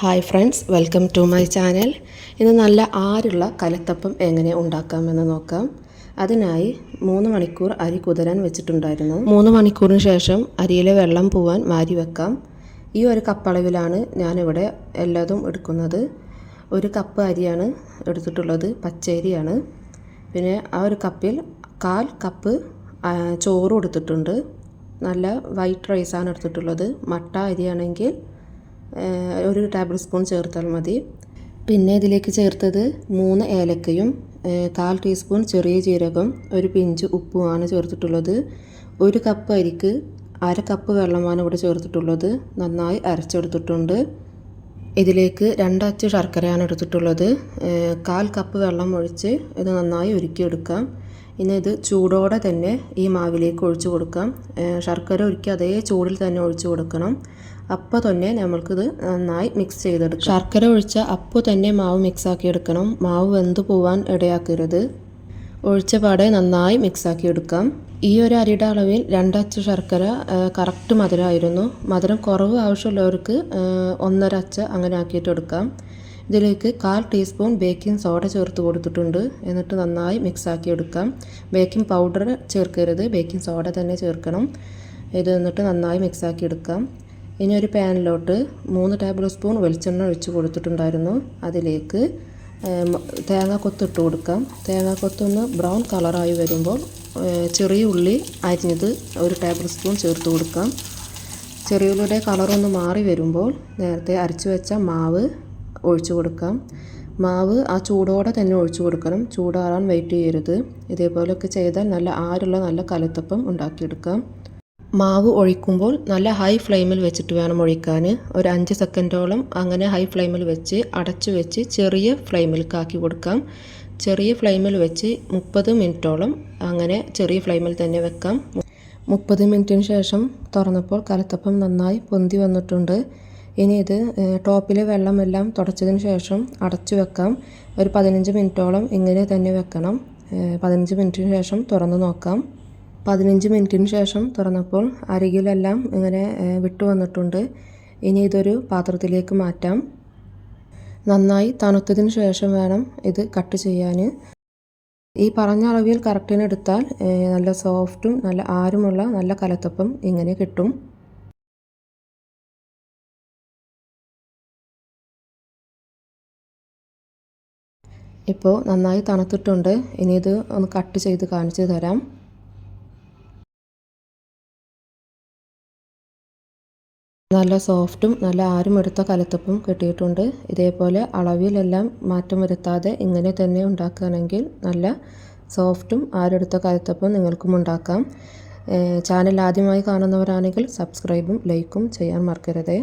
Hi friends welcome to my channel ഇന്ന് നല്ല ആരുള്ള കലത്തപ്പം എങ്ങനെ ഉണ്ടാക്കാമെന്ന് നോക്കാം. അതിനായി മൂന്ന് മണിക്കൂർ അരി കുതിരാൻ വെച്ചിട്ടുണ്ടായിരുന്നു. മൂന്ന് മണിക്കൂറിന് ശേഷം അരിയിലെ വെള്ളം പോവാൻ മാരി വെക്കാം. ഈ ഒരു കപ്പളവിലാണ് ഞാനിവിടെ എല്ലാതും എടുക്കുന്നത്. ഒരു കപ്പ് അരിയാണ് എടുത്തിട്ടുള്ളത് പച്ചരിയാണ്. പിന്നെ ആ ഒരു കപ്പിൽ കാൽ കപ്പ് ചോറ് എടുത്തിട്ടുണ്ട് നല്ല വൈറ്റ് റൈസാണ് എടുത്തിട്ടുള്ളത്. മട്ട അരിയാണെങ്കിൽ ഒരു ടേബിൾ സ്പൂൺ ചേർത്താൽ മതി. പിന്നെ ഇതിലേക്ക് ചേർത്തത് മൂന്ന് ഏലക്കയും കാൽ ടീസ്പൂൺ ചെറിയ ജീരകം ഒരു പിഞ്ച് ഉപ്പുമാണ് ചേർത്തിട്ടുള്ളത്. ഒരു കപ്പ് അരിക്ക് അര കപ്പ് വെള്ളമാണ് ഇവിടെ ചേർത്തിട്ടുള്ളത്. നന്നായി അരച്ചെടുത്തിട്ടുണ്ട്. ഇതിലേക്ക് രണ്ടച്ച് ശർക്കരയാണ് എടുത്തിട്ടുള്ളത്. കാൽ കപ്പ് വെള്ളം ഒഴിച്ച് ഇത് നന്നായി ഉരുക്കിയെടുക്കാം. ഇനി ഇത് ചൂടോടെ തന്നെ ഈ മാവിലേക്ക് ഒഴിച്ചു കൊടുക്കാം. ശർക്കര ഉരുക്കി അതേ ചൂടിൽ തന്നെ ഒഴിച്ചു കൊടുക്കണം. അപ്പോൾ തന്നെ നമ്മൾക്കിത് നന്നായി മിക്സ് ചെയ്തെടുക്കാം. ശർക്കര ഒഴിച്ച അപ്പോൾ തന്നെ മാവ് മിക്സ് ആക്കി എടുക്കണം. മാവ് വെന്ത് പോവാൻ ഇടയാക്കരുത്. ഒഴിച്ച പാടെ നന്നായി മിക്സാക്കി എടുക്കാം. ഈ ഒരു അരിയുടെ അളവിൽ രണ്ടച്ച് ശർക്കര കറക്റ്റ് മധുരമായിരുന്നു മധുരം കുറവ് ആവശ്യമുള്ളവർക്ക് ഒന്നര അച്ച അങ്ങനെ ആക്കിയിട്ട് എടുക്കാം. ഇതിലേക്ക് കാൽ ടീസ്പൂൺ ബേക്കിംഗ് സോഡ ചേർത്ത് കൊടുത്തിട്ടുണ്ട്. എന്നിട്ട് നന്നായി മിക്സാക്കി എടുക്കാം. ബേക്കിംഗ് പൗഡർ ചേർക്കരുത്. ബേക്കിംഗ് സോഡ തന്നെ ചേർക്കണം. ഇത് എന്നിട്ട് നന്നായി മിക്സാക്കി എടുക്കാം. ഇനി ഒരു പാനിലോട്ട് മൂന്ന് ടേബിൾ സ്പൂൺ വെളിച്ചെണ്ണ ഒഴിച്ച് കൊടുത്തിട്ടുണ്ടായിരുന്നു. അതിലേക്ക് തേങ്ങാക്കൊത്ത് ഇട്ട് കൊടുക്കാം. തേങ്ങാക്കൊത്തൊന്ന് ബ്രൗൺ കളറായി വരുമ്പോൾ ചെറിയ ഉള്ളി അരിഞ്ഞത് ഒരു ടേബിൾ സ്പൂൺ ചേർത്ത് കൊടുക്കാം. ചെറിയ ഉള്ളിയുടെ കളറൊന്ന് മാറി വരുമ്പോൾ നേരത്തെ അരച്ച് വെച്ച മാവ് ഒഴിച്ചു കൊടുക്കാം. മാവ് ആ ചൂടോടെ തന്നെ ഒഴിച്ചു കൊടുക്കണം. ചൂടാറാൻ വെയിറ്റ് ചെയ്യരുത്. ഇതേപോലെയൊക്കെ ചെയ്താൽ നല്ല ആരുള്ള നല്ല കലത്തപ്പം ഉണ്ടാക്കിയെടുക്കാം. മാവ് ഒഴിക്കുമ്പോൾ നല്ല ഹൈ ഫ്ലെയിമിൽ വെച്ചിട്ട് വേണം ഒഴിക്കാൻ. ഒരു അഞ്ച് സെക്കൻഡോളം അങ്ങനെ ഹൈ ഫ്ലെയിമിൽ വെച്ച് അടച്ചു വെച്ച് ചെറിയ ഫ്ലെയിമിൽ കാക്കി കൊടുക്കാം. ചെറിയ ഫ്ലെയിമിൽ വെച്ച് മുപ്പത് മിനിറ്റോളം അങ്ങനെ ചെറിയ ഫ്ലെയിമിൽ തന്നെ വെക്കാം. മുപ്പത് മിനിറ്റിന് ശേഷം തുറന്നപ്പോൾ കലത്തപ്പം നന്നായി പൊന്തി വന്നിട്ടുണ്ട്. ഇനി ഇത് ടോപ്പിലെ വെള്ളമെല്ലാം തുടച്ചതിന് ശേഷം അടച്ചു വെക്കാം. ഒരു പതിനഞ്ച് മിനിറ്റോളം ഇങ്ങനെ തന്നെ വെക്കണം. പതിനഞ്ച് മിനിറ്റിന് ശേഷം തുറന്ന് നോക്കാം. പതിനഞ്ച് മിനിറ്റിന് ശേഷം തുറന്നപ്പോൾ അരികിലെല്ലാം ഇങ്ങനെ വിട്ടു വന്നിട്ടുണ്ട്. ഇനി ഇതൊരു പാത്രത്തിലേക്ക് മാറ്റാം. നന്നായി തണുത്തതിന് ശേഷം വേണം ഇത് കട്ട് ചെയ്യാൻ. ഈ പറഞ്ഞ അളവിൽ കറക്റ്റിന് എടുത്താൽ നല്ല സോഫ്റ്റും നല്ല ആരുമുള്ള നല്ല കലത്തപ്പം ഇങ്ങനെ കിട്ടും. ഇപ്പോൾ നന്നായി തണുത്തിട്ടുണ്ട്. ഇനി ഇത് ഒന്ന് കട്ട് ചെയ്ത് കാണിച്ചു തരാം. നല്ല സോഫ്റ്റും നല്ല ആരും എടുത്ത കലത്തപ്പും കിട്ടിയിട്ടുണ്ട്. ഇതേപോലെ അളവിലെല്ലാം മാറ്റം വരുത്താതെ ഇങ്ങനെ തന്നെ ഉണ്ടാക്കുകയാണെങ്കിൽ നല്ല സോഫ്റ്റും ആരെടുത്ത കലത്തപ്പും നിങ്ങൾക്കും ഉണ്ടാക്കാം. ചാനൽ ആദ്യമായി കാണുന്നവരാണെങ്കിൽ സബ്സ്ക്രൈബും ലൈക്കും ചെയ്യാൻ മറക്കരുതേ.